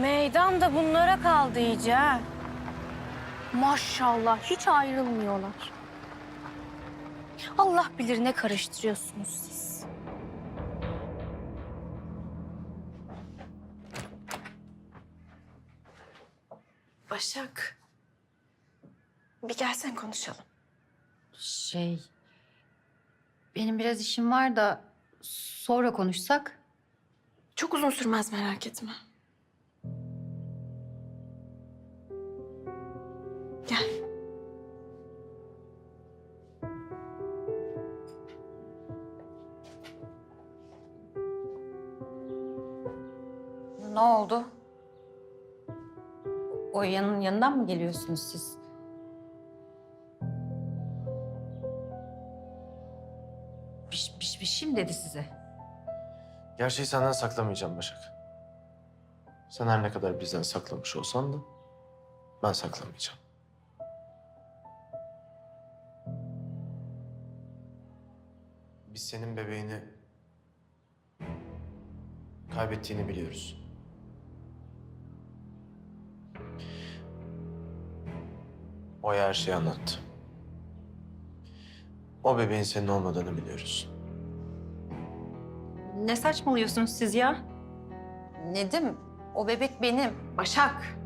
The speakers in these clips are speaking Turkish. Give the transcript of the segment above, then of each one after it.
Meydan da bunlara kaldı iyice ha. Maşallah hiç ayrılmıyorlar. Allah bilir ne karıştırıyorsunuz siz. Başak. Bir gelsen konuşalım. Şey... Benim biraz işim var da sonra konuşsak. Çok uzun sürmez merak etme. Gel. Ne oldu? O yanın yanından mı geliyorsunuz siz? Bir, bir, bir şey mi dedi size? Gerçeği senden saklamayacağım Başak. Sen her ne kadar bizden saklamış olsan da ben saklamayacağım. Biz senin bebeğini kaybettiğini biliyoruz. Oya her şeyi anlattı. O bebeğin senin olmadığını biliyoruz. Ne saçmalıyorsunuz siz ya? Nedim, o bebek benim. Başak.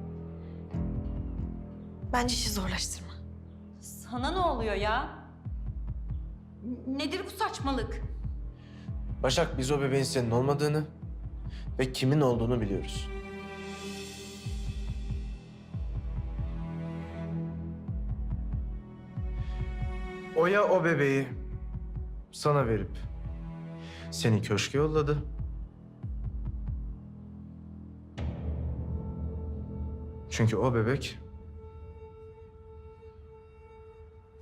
Bence işi zorlaştırma. Sana ne oluyor ya? Nedir bu saçmalık? Başak biz o bebeğin senin olmadığını ve kimin olduğunu biliyoruz. Oya o bebeği sana verip seni köşke yolladı. Çünkü o bebek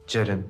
Ceren